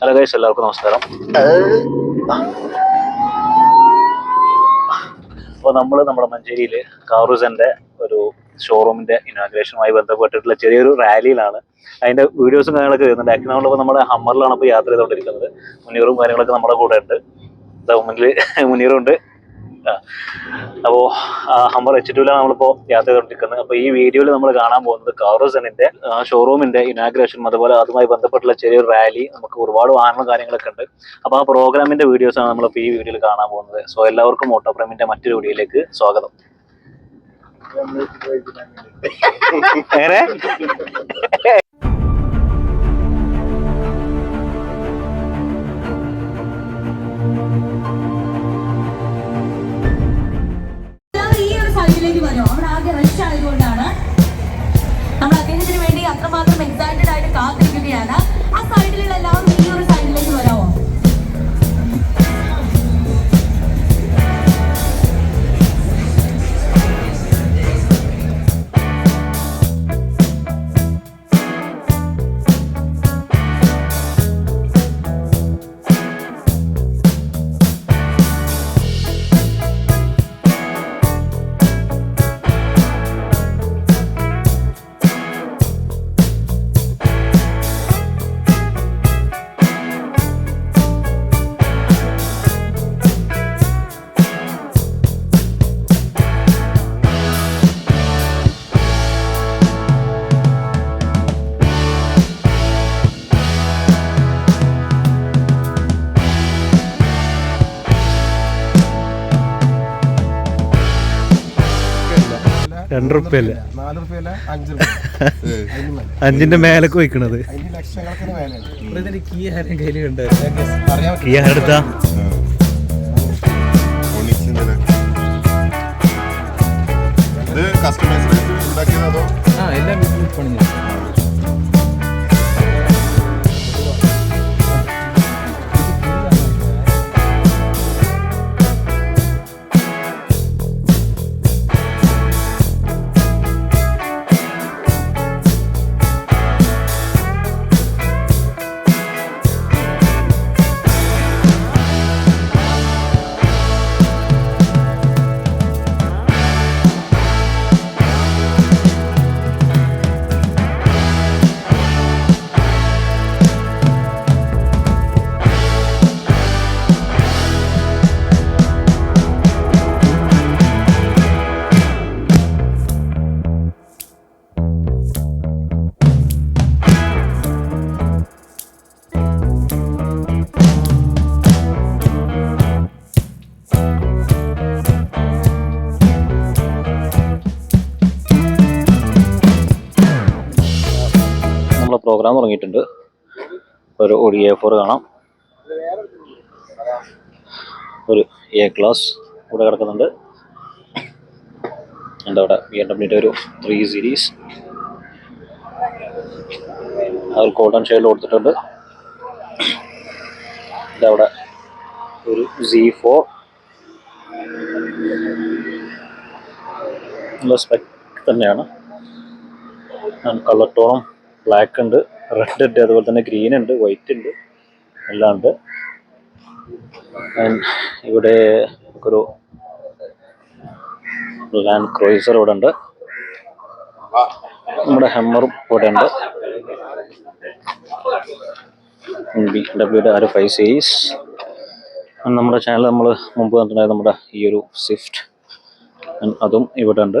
Hello guys എല്ലാവർക്കും നമസ്കാരം. അപ്പോൾ നമ്മൾ നമ്മുടെ മഞ്ചേരിയിൽ കാറൂസന്റെ ഒരു ഷോറൂമിന്റെ ഇനാഗ്രേഷനുമായി ബന്ധപ്പെട്ടിട്ടുള്ള ചെറിയൊരു റാലിയിലാണ് അതിന്റെ വീഡിയോസും കാര്യങ്ങളൊക്കെ വരുന്നുണ്ട്. ആക്ച്വലി നമ്മളിപ്പോൾ നമ്മുടെ ഹമ്മറിലാണ് ഇപ്പോൾ യാത്ര ചെയ്തുകൊണ്ടിരിക്കുന്നത്. മുനീറും കാര്യങ്ങളൊക്കെ നമ്മുടെ കൂടെ ഉണ്ട് മുന്നിൽ മുനീറും ഉണ്ട് ആ. അപ്പോ ഹമ്മർ എച്ച് ടുവിലാണ് നമ്മളിപ്പോ യാത്ര ചെയ്തുകൊണ്ടിരിക്കുന്നത് അപ്പൊ ഈ വീഡിയോയിൽ നമ്മൾ കാണാൻ പോകുന്നത് കാറോസണിന്റെ ഷോറൂമിന്റെ ഇനാഗ്രേഷൻ അതുപോലെ അതുമായി ബന്ധപ്പെട്ടുള്ള ചെറിയൊരു റാലി നമുക്ക് ഒരുപാട് വാഹനങ്ങളും കാര്യങ്ങളൊക്കെ ഉണ്ട്. അപ്പൊ ആ പ്രോഗ്രാമിന്റെ വീഡിയോസ് ആണ് നമ്മളിപ്പോ ഈ വീഡിയോയിൽ കാണാൻ പോകുന്നത്. സോ എല്ലാവർക്കും ഓട്ടോപ്രേമിന്റെ മറ്റൊരു വീഡിയോയിലേക്ക് സ്വാഗതം. എങ്ങനെ? ആയതുകൊണ്ടാണ് നമ്മൾ അദ്ദേഹത്തിന് വേണ്ടി അത്രമാത്രം രണ്ട് നാല് അഞ്ച് റുപ്യ അഞ്ചിന്റെ മേലെ വയ്ക്കണത്. അതിന് ലക്ഷക്കണക്കിന് മേലെയാണ് കീ ആരും കയ്യിൽ കണ്ട്. അറിയാൻ കീ ആരെടുത്താ ഇത് കസ്റ്റമൈസ് ഉണ്ടാക്കിയതോ ആ എല്ലാം പണിഞ്ഞു. തുടങ്ങിയിട്ടുണ്ട്. ഒരു ഒരു എ ഫോർ കാണാം. ഒരു എ ക്ലാസ് ഇവിടെ കിടക്കുന്നുണ്ട്. എന്താ അവിടെ ബി എം ഡബ്ല്യൂന്റെ ഒരു ത്രീ സീരീസ് അവർ കോട്ടൺ ഷെയിൽ കൊടുത്തിട്ടുണ്ട്. ഇതവിടെ ഒരു സി ഫോർ നല്ല സ്പെക് തന്നെയാണ്. കളർ ടോണും ബ്ലാക്ക് ഉണ്ട്. റെഡ് ഉണ്ട് അതുപോലെ തന്നെ ഗ്രീൻ ഉണ്ട് വൈറ്റ് ഉണ്ട് എല്ലാം ഉണ്ട്. ഇവിടെ ഒരു ലാൻഡ് ക്രോയിസർ ഇവിടെ ഉണ്ട്. നമ്മുടെ ഹെമ്മറും ഇവിടെ ഉണ്ട്. ബി ഡബ്ല്യൂയുടെ ആറ് ഫൈവ് സീരീസ് നമ്മുടെ ചാനൽ നമ്മൾ മുമ്പ് കണ്ടിട്ടുണ്ടായത് നമ്മുടെ ഈ ഒരു സ്വിഫ്റ്റ് അതും ഇവിടെ ഉണ്ട്.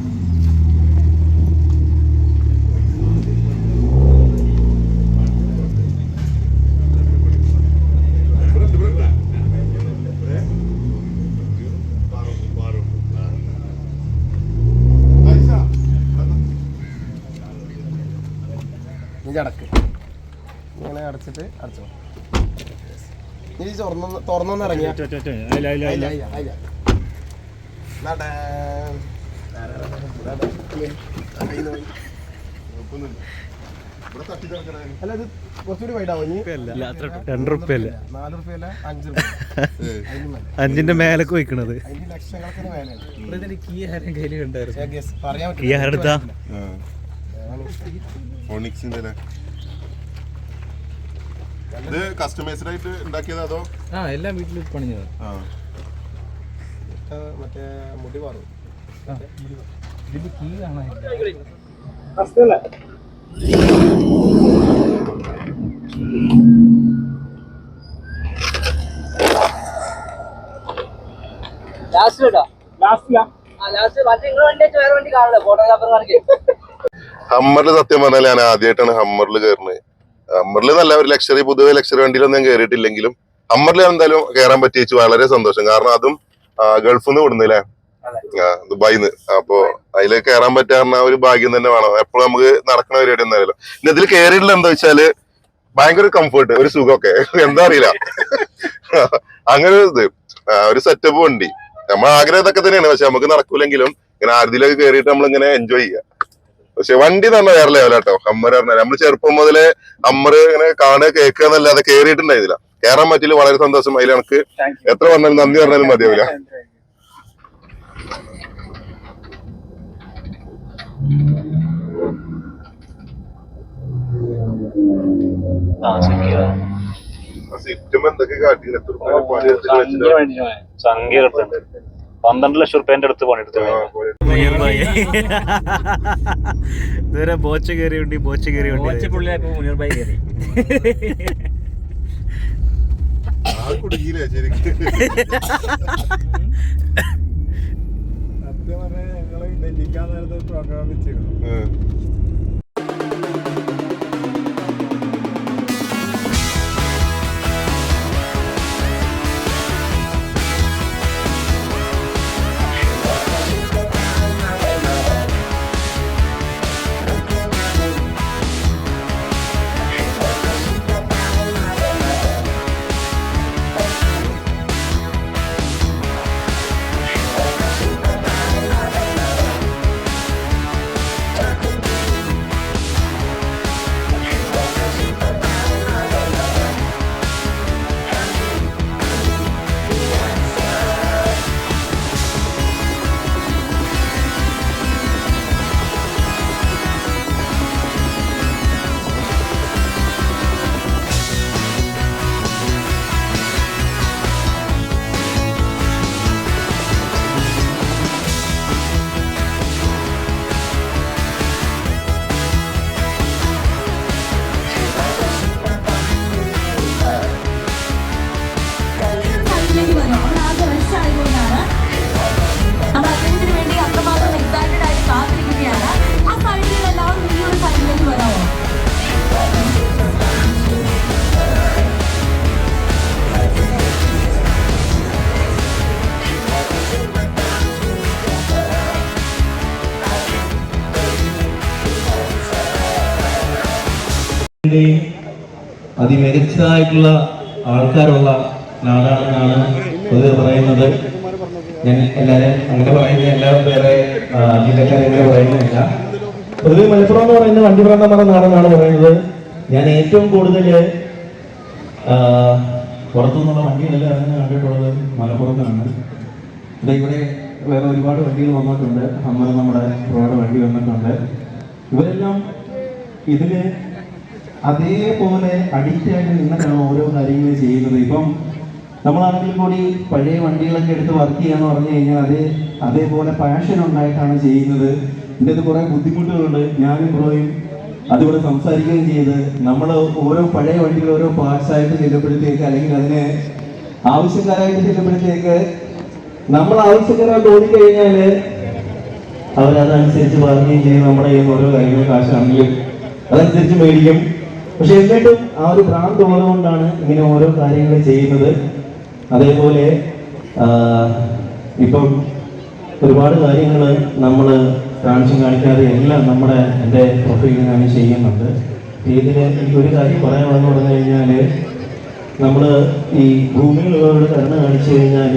അടക്ക്. ഇങ്ങനെ അടച്ചിട്ട് അടച്ചോ. ഇനി തുറന്നു തുറന്നൊന്ന് ഇറങ്ങിയ. അല്ല ഇത് കുറച്ചുകൂടി വൈഡാവും ഇനി രണ്ട് റുപ്യ അല്ല നാല് റുപ്യല്ല അഞ്ച് അഞ്ചിന്റെ മേലൊക്കെ guess പറയാൻ കീ ആ. അല്ലേ? ഇത് കസ്റ്റമൈസ്ഡ് ആയിട്ട് ഉണ്ടാക്കിയത് അതോ? ആ എല്ലാം വീട്ടിൽ പണിഞ്ഞത്. ആ. മറ്റേ മുടി മാറും. ഇതിന്റെ കീ കാണാൻ ലാസ്റ്റ് ആ ലാസ്റ്റ് മറ്റേ നിങ്ങൾ വണ്ടി വേറെ വണ്ടി കാണല്ലോ ഫോട്ടോഗ്രാഫർമാർക്ക് ഹമ്മറിൽ സത്യം പറഞ്ഞാൽ ഞാൻ ആദ്യമായിട്ടാണ് ഹമ്മറിൽ കയറുന്നത് ഹമ്മറിൽ നല്ല ഒരു ലക്ഷറി പൊതുവെ ലക്ഷറി വണ്ടിയിലൊന്നും ഞാൻ കയറിയിട്ടില്ലെങ്കിലും ഹമ്മറിൽ എന്തായാലും കയറാൻ പറ്റിച്ചു വളരെ സന്തോഷം. കാരണം അതും ഗൾഫിൽ നിന്ന് വിടുന്നില്ലേ ദുബായിന്ന് അപ്പോ അതിൽ കയറാൻ പറ്റാറുന്ന ഒരു ഭാഗ്യം തന്നെ വേണം. എപ്പോഴും നമുക്ക് നടക്കുന്ന പരിപാടി ഒന്നല്ലോ പിന്നെ ഇതിൽ കയറിയിട്ടില്ല എന്താ വെച്ചാൽ ഭയങ്കര കംഫർട്ട് ഒരു സുഖമൊക്കെ. എന്താ അറിയില്ല. അങ്ങനെ ഒരു ഇത്. ഒരു സെറ്റപ്പ് വണ്ടി നമ്മൾ ആഗ്രഹം ഇതൊക്കെ തന്നെയാണ്. പക്ഷെ നമുക്ക് നടക്കൂലെങ്കിലും ഇങ്ങനെ ആരുതിയിലൊക്കെ കയറിയിട്ട് നമ്മളിങ്ങനെ എൻജോയ് ചെയ്യാം പക്ഷെ വണ്ടി എന്ന് പറഞ്ഞാൽ വേറെ ലെവലാട്ടോ ഹമ്മർ പറഞ്ഞാൽ നമ്മൾ ചെറുപ്പം മുതലേ ഹമ്മർ ഇങ്ങനെ കാണുക കേൾക്കുക എന്നല്ലാതെ കയറിയിട്ടുണ്ടായിരുന്നില്ല കേറാൻ പറ്റില്ല വളരെ സന്തോഷം. അതിൽ എനിക്ക് എത്ര വന്നാലും നന്ദി പറഞ്ഞാലും മതിയാവില്ല. എന്തൊക്കെ കാട്ടി? സംഖ്യ പന്ത്രണ്ട് ലക്ഷം റുപ്യന്റെ അടുത്ത് പണിയെടുത്തു. ഇതുവരെ ബോച്ച കയറി ഉണ്ട് ബോച്ച കയറി ഉണ്ട് മുനീർ ഭായി ആ കുടുങ്ങിയില്ലേ ശരിക്കും. സത്യം പറഞ്ഞാൽ ഞങ്ങൾ ഡൽഹിക്കാൻ നേരത്തെ പ്രോഗ്രാം വെച്ചിരുന്നു. യും അതിമികച്ചതായിട്ടുള്ള ആൾക്കാരുള്ള നാടാണെന്നാണ് പൊതുവെ പറയുന്നത്. ഞാൻ എല്ലാവരും അങ്ങനെ പറയുന്ന എല്ലാവരും വേറെ ജില്ലക്കാരെങ്ങനെ പറയുന്നില്ല. പൊതുവെ മലപ്പുറം എന്ന് പറയുന്ന വണ്ടി പ്രാന്തമായ നാടെന്നാണ് പറയുന്നത്. ഞാൻ ഏറ്റവും കൂടുതൽ പുറത്തുനിന്നുള്ള വണ്ടികളെല്ലാം അങ്ങനെ കണ്ടിട്ടുള്ളത് മലപ്പുറത്താണ്. ഇവിടെ ഇവിടെ വേറെ ഒരുപാട് വണ്ടികൾ വന്നിട്ടുണ്ട്. അമ്മ നമ്മുടെ ഒരുപാട് വണ്ടി വന്നിട്ടുണ്ട്. ഇവരെല്ലാം ഇതിൽ അതേപോലെ അഡിക്റ്റ് ആയിട്ട് നിന്നിട്ടാണ് ഓരോ കാര്യങ്ങളും ചെയ്യുന്നത്. ഇപ്പം നമ്മളാണെങ്കിൽ കൂടി പഴയ വണ്ടികളൊക്കെ എടുത്ത് വർക്ക് ചെയ്യാന്ന് പറഞ്ഞു കഴിഞ്ഞാൽ അതേ അതേപോലെ പാഷൻ ഉണ്ടായിട്ടാണ് ചെയ്യുന്നത്. ഇതിന്റെ കുറേ ബുദ്ധിമുട്ടുകളുണ്ട്. ഞാനും ബ്രോയും അതിവിടെ സംസാരിക്കുകയും ചെയ്ത് നമ്മൾ ഓരോ പഴയ വണ്ടികൾ ഓരോ പാർട്സ് ആയിട്ട് ചെല്ലുമ്പോഴത്തേക്ക് അല്ലെങ്കിൽ അതിനെ ആവശ്യക്കാരായിട്ട് ചെല്ലുമ്പോഴത്തേക്ക് നമ്മൾ ആവശ്യക്കാരായിട്ട് ഓടിക്കഴിഞ്ഞാൽ അവരതനുസരിച്ച് പറയുകയും ചെയ്യും. നമ്മുടെ കയ്യിൽ ഓരോ കാര്യങ്ങൾ കാശാണെങ്കിലും അതനുസരിച്ച് മേടിക്കും. പക്ഷെ എന്നിട്ടും ആ ഒരു ഭ്രാന്ത് ഉള്ളതുകൊണ്ടാണ് ഇങ്ങനെ ഓരോ കാര്യങ്ങൾ ചെയ്യുന്നത്. അതേപോലെ ഇപ്പം ഒരുപാട് കാര്യങ്ങൾ നമ്മൾ കാണിച്ചും കാണിക്കാതെ എല്ലാം നമ്മുടെ എന്റെ പ്രൊഫൈലിൽ ഞാൻ ചെയ്യുന്നുണ്ട്. ഇതിൽ എനിക്ക് ഒരു കാര്യം പറയാനുള്ളതെന്ന് പറഞ്ഞു കഴിഞ്ഞാൽ നമ്മൾ ഈ ഭൂമിയിലുള്ളവരോട് കരുണ കാണിച്ചു കഴിഞ്ഞാൽ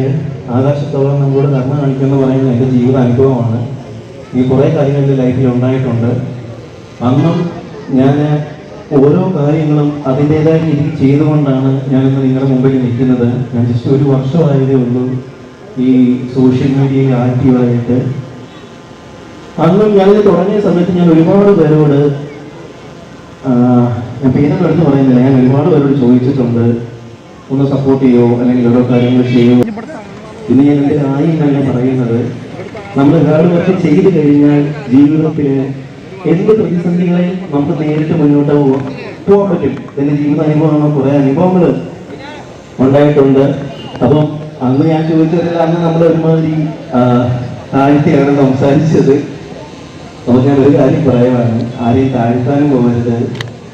ആകാശത്തോളം നമ്മളോട് കരുണ കാണിക്കുമെന്ന് പറയുന്നത് എന്റെ ജീവിത അനുഭവമാണ്. ഈ കുറേ കാര്യങ്ങൾ എന്റെ ലൈഫിൽ ഉണ്ടായിട്ടുണ്ട്. അന്നും ഞാൻ ഓരോ കാര്യങ്ങളും അതിന്റെതായ രീതിയിൽ ചെയ്തുകൊണ്ടാണ് ഞാനിന്ന് നിങ്ങളുടെ മുമ്പിൽ നിൽക്കുന്നത്. ഞാൻ ജസ്റ്റ് ഒരു വർഷമായതേ ഉള്ളൂ ഈ സോഷ്യൽ മീഡിയയിൽ ആക്റ്റീവായിട്ട് അന്നും ഞാനിത് തുടങ്ങിയ സമയത്ത് ഞാൻ ഒരുപാട് പേരോട് ഞാൻ പേരൊന്നും എടുത്ത് പറയുന്നില്ല. ഞാൻ ഒരുപാട് പേരോട് ചോദിച്ചിട്ടുണ്ട്. ഒന്ന് സപ്പോർട്ട് ചെയ്യോ? അല്ലെങ്കിൽ ഓരോ കാര്യങ്ങൾ ചെയ്യോ? ഇന്ന് ഞാൻ എന്റെ ആയി തന്നെ പറയുന്നത്? നമ്മൾ ഹാർഡ് വർക്ക് ചെയ്തു കഴിഞ്ഞാൽ ജീവിതത്തിൽ എന്ത് പ്രതിസന്ധികളെ നമുക്ക് നേരിട്ട് മുന്നോട്ട് പോകാം പോകാൻ പറ്റും. എന്റെ ജീവിത അനുഭവമാണ്? കുറേ അനുഭവങ്ങൾ ഉണ്ടായിട്ടുണ്ട്. അപ്പം അന്ന് ഞാൻ ചോദിച്ചതല്ല അന്ന് നമ്മൾ ഒരുമാതിരി താഴ്ത്തിയാണ് സംസാരിച്ചത്. അപ്പോൾ ഞാൻ ഒരു കാര്യം പറയുവാണ്. ആരെയും താഴ്ത്താനും പോകരുത്.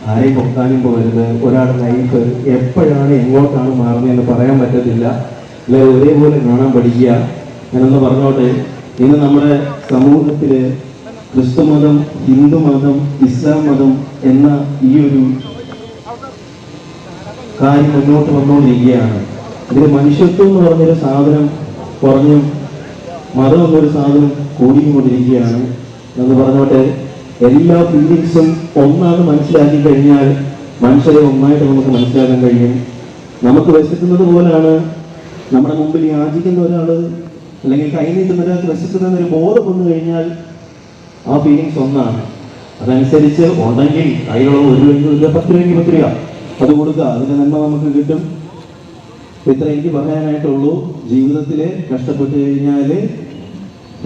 ആരെയും പൊക്കാനും പോകരുത്. ഒരാളുടെ ലൈഫ് എപ്പോഴാണ് എങ്ങോട്ടാണ് മാറുന്നതെന്ന് പറയാൻ പറ്റത്തില്ല. അല്ലെങ്കിൽ ഒരേപോലെ കാണാൻ പഠിക്കുക. ഞാനൊന്ന് പറഞ്ഞോട്ടെ. ഇന്ന് നമ്മുടെ സമൂഹത്തിൽ ക്രിസ്തുമതം ഹിന്ദുമതം ഇസ്ലാം മതം എന്ന ഈ ഒരു കാര്യം മുന്നോട്ട് വന്നുകൊണ്ടിരിക്കുകയാണ്. ഇതിൽ മനുഷ്യത്വം എന്ന് പറഞ്ഞൊരു സാധനം കുറഞ്ഞും മതം എന്നൊരു സാധനം കൂടിക്കൊണ്ടിരിക്കുകയാണ്. എന്ന് പറഞ്ഞോട്ടെ എല്ലാ ഫീലിങ്സും ഒന്നാണ് മനസ്സിലാക്കി കഴിഞ്ഞാൽ മനുഷ്യരെ ഒന്നായിട്ട് നമുക്ക് മനസ്സിലാക്കാൻ കഴിയും. നമുക്ക് വിശക്കുന്നത് പോലാണ് നമ്മുടെ മുമ്പിൽ യാചിക്കുന്ന ഒരാൾ അല്ലെങ്കിൽ കൈ നീട്ടുന്ന ഒരാൾക്ക് വിശക്കുന്ന ഒരു ബോധം വന്നു കഴിഞ്ഞാൽ ആ ഫീലിങ്സ് ഒന്നാണ്. അതനുസരിച്ച് ഉണ്ടെങ്കിൽ കയ്യിലുള്ള ഒരു രൂപ പത്ത് രൂപയ്ക്ക് പത്ത് രൂപ അത് കൊടുക്കുക. അതിന്റെ നന്മ നമുക്ക് കിട്ടും. ഇത്ര എനിക്ക് പറയാനായിട്ടുള്ളൂ. ജീവിതത്തിൽ കഷ്ടപ്പെട്ട് കഴിഞ്ഞാൽ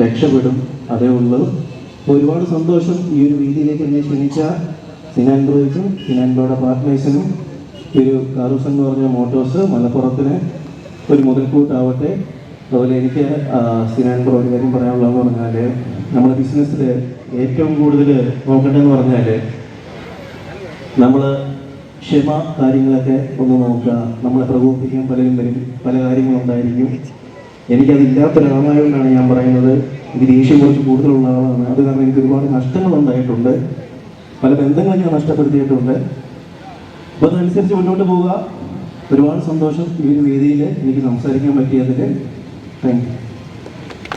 രക്ഷപ്പെടും. അതേ ഉള്ളൂ. ഒരുപാട് സന്തോഷം ഈ ഒരു രീതിയിലേക്ക് എന്നെ ക്ഷണിച്ച സിനാൻഡ്രോയ്ക്കും സിനാൻഡ്രോയുടെ സിനാൻ പാർട്ട്നേഴ്സിനും ഒരു കാറൂസ് എന്ന് പറഞ്ഞ മോട്ടോഴ്സ് മലപ്പുറത്തിന് ഒരു മുതൽക്കൂട്ടാവട്ടെ. അതുപോലെ എനിക്ക് സിനാൻ ബ്രോ കാര്യം പറയാനുള്ളതെന്ന് പറഞ്ഞാൽ നമ്മുടെ ബിസിനസ്സിൽ ഏറ്റവും കൂടുതൽ നോക്കേണ്ടതെന്ന് പറഞ്ഞാൽ നമ്മൾ ക്ഷമ കാര്യങ്ങളൊക്കെ ഒന്ന് നോക്കുക നമ്മളെ പ്രകോപിപ്പിക്കാൻ പലരും വരും പല കാര്യങ്ങളുണ്ടായിരിക്കും. എനിക്കതില്ലാത്തൊരാളായതുകൊണ്ടാണ് ഞാൻ പറയുന്നത്. എനിക്ക് ദേഷ്യം കുറച്ച് കൂടുതലുള്ള ആളാണ്. അത് കാരണം എനിക്ക് ഒരുപാട് നഷ്ടങ്ങൾ ഉണ്ടായിട്ടുണ്ട് പല ബന്ധങ്ങളും ഞാൻ നഷ്ടപ്പെടുത്തിയിട്ടുണ്ട്. അപ്പോൾ അതനുസരിച്ച് മുന്നോട്ട് പോവുക. ഒരുപാട് സന്തോഷം ഈ ഒരു വേദിയിൽ എനിക്ക് സംസാരിക്കാൻ പറ്റിയതിൽ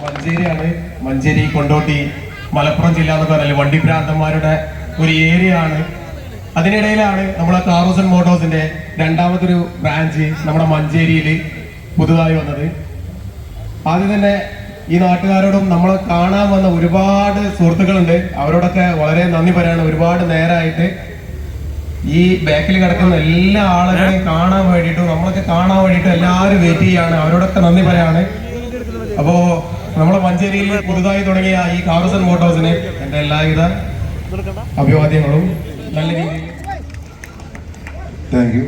മഞ്ചേരിയാണ്. മഞ്ചേരി കൊണ്ടോട്ടി മലപ്പുറം ജില്ല എന്ന് പറഞ്ഞാൽ വണ്ടി ഭ്രാന്തന്മാരുടെ ഒരു ഏരിയ ആണ് അതിനിടയിലാണ് നമ്മളെ കാറോസൺ മോട്ടോഴ്സിന്റെ രണ്ടാമതൊരു ബ്രാഞ്ച് നമ്മുടെ മഞ്ചേരിയിൽ പുതുതായി വന്നത്. ആദ്യം തന്നെ ഈ നാട്ടുകാരോടും നമ്മളെ കാണാൻ വന്ന ഒരുപാട് സുഹൃത്തുക്കളുണ്ട്. അവരോടൊക്കെ വളരെ നന്ദി പറയാണ്. ഒരുപാട് നേരമായിട്ട് ഈ ബാക്കിൽ കിടക്കുന്ന എല്ലാ ആളുകളെയും കാണാൻ വേണ്ടിയിട്ടും നമ്മളൊക്കെ കാണാൻ വേണ്ടിയിട്ടും എല്ലാവരും വെയിറ്റ് ചെയ്യാണ്. അവരോടൊക്കെ നന്ദി പറയാണ്. അപ്പോ നമ്മുടെ മഞ്ചേരിയിൽ പുതുതായി തുടങ്ങിയ ഈ കാർസൺ മോട്ടോഴ്സിന് എന്റെ എല്ലാവിധ അഭിവാദ്യങ്ങളും നല്ല രീതിയിൽ. താങ്ക് യു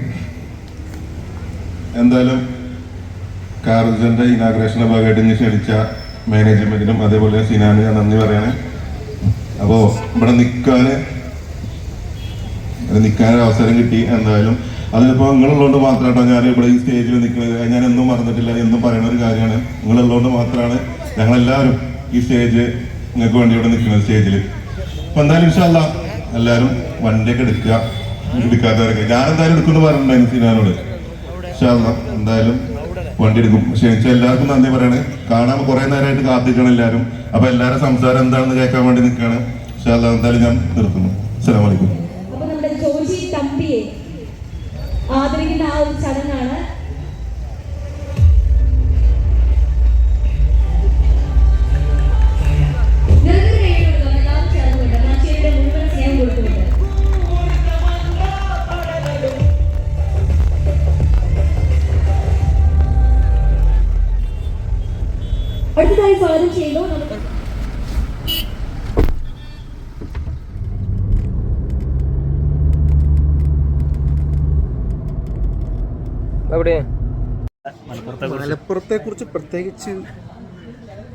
എന്തായാലും കാർജന്റെ ഇനാഗ്രേഷന്റെ ഭാഗമായിട്ട് ഇന്ന് ക്ഷണിച്ച മാനേജ്മെന്റിനും അതേപോലെ സിനാന് ഞാൻ നന്ദി പറയണേ. അപ്പോ ഇവിടെ നിൽക്കാന് നിൽക്കാനൊരു അവസരം കിട്ടി. എന്തായാലും അതിലിപ്പോ നിങ്ങളുള്ളതുകൊണ്ട് മാത്രമാട്ടോ ഞാൻ ഇവിടെ ഈ സ്റ്റേജിൽ നിൽക്കുന്നത് ഞാൻ എന്നും മറന്നിട്ടില്ല എന്നും പറയുന്ന ഒരു കാര്യമാണ്. നിങ്ങളുള്ളതുകൊണ്ട് മാത്രമാണ് ഞങ്ങളെല്ലാവരും ഈ സ്റ്റേജ് നിങ്ങൾക്ക് വേണ്ടി ഇവിടെ നിൽക്കുന്നത് സ്റ്റേജിൽ അപ്പൊ എന്തായാലും ഇൻഷാല്ല എല്ലാവരും വണ്ടിയൊക്കെ എടുക്കുക. എടുക്കാത്തവരൊക്കെ. ഞാൻ എന്തായാലും എടുക്കുമെന്ന് പറഞ്ഞിട്ടുണ്ടായിരുന്നു സിനാനോട്. ഇൻഷാല്ല എന്തായാലും വണ്ടി എടുക്കും. ക്ഷണിച്ച എല്ലാവർക്കും നന്ദി പറയണേ. കാണാൻ കുറെ നേരമായിട്ട് കാത്തിരിക്കണം എല്ലാവരും. അപ്പൊ എല്ലാവരും സംസാരം എന്താണെന്ന് കേൾക്കാൻ വേണ്ടി നിൽക്കുകയാണ്. ഇൻഷാല്ല എന്തായാലും ഞാൻ നിർത്തുന്നു. അസ്സലാമു അലൈക്കും അപ്പൊ നമ്മുടെ ജോജി തമ്പിയെ ആദരിക്കുന്ന ആ ഒരു ചടങ്ങാണ്. അടുത്തതായി സ്വാഗതം ചെയ്യുന്നു. നമുക്ക് എവിടെ? മലപ്പുറത്തെ കുറിച്ച് പ്രത്യേകിച്ച്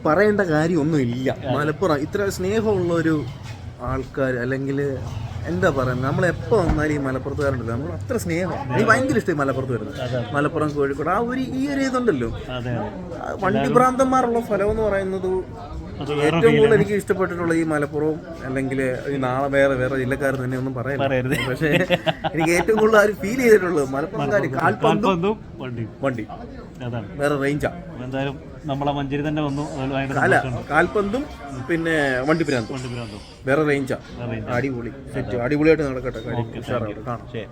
പറയേണ്ട കാര്യമൊന്നുമില്ല. മലപ്പുറം ഇത്ര സ്നേഹമുള്ള ഒരു ആൾക്കാർ അല്ലെങ്കിൽ എന്താ പറയുന്നത്? നമ്മൾ എപ്പോൾ വന്നാലും ഈ മലപ്പുറത്തുകാരുണ്ടല്ലോ. നമ്മൾ അത്ര സ്നേഹം. എനിക്ക് ഭയങ്കര ഇഷ്ടമായി മലപ്പുറത്ത് വരുന്നത് മലപ്പുറം കോഴിക്കോട് ആ ഒരു ഈ ഒരു ഇതുണ്ടല്ലോ. വണ്ടിഭ്രാന്തന്മാരുള്ള സ്ഥലം എന്ന് പറയുന്നത് ഏറ്റവും കൂടുതൽ എനിക്ക് ഇഷ്ടപ്പെട്ടിട്ടുള്ള ഈ മലപ്പുറവും അല്ലെങ്കിൽ ഈ നാളെ വേറെ വേറെ ജില്ലക്കാർ തന്നെ ഒന്നും പറയരുത്. പക്ഷേ എനിക്ക് ഏറ്റവും കൂടുതൽ ആര് ഫീൽ ചെയ്തിട്ടുള്ളത് മലപ്പുറം കാൽപന്തും വണ്ടി. വണ്ടി. അതാണ്. വേറെ റേഞ്ചാ എന്തായാലും നമ്മളെ മഞ്ചേരി തന്നെ വന്നു. അല്ല കാൽപന്തും പിന്നെ വണ്ടിപ്പിരാന്തും വണ്ടിപ്പിരാന്തോ? വേറെ റേഞ്ചാ വേറെ അടിപൊളി. സെറ്റ്. അടിപൊളിയായിട്ട് നടക്കട്ടെ. കാണാം. ശരി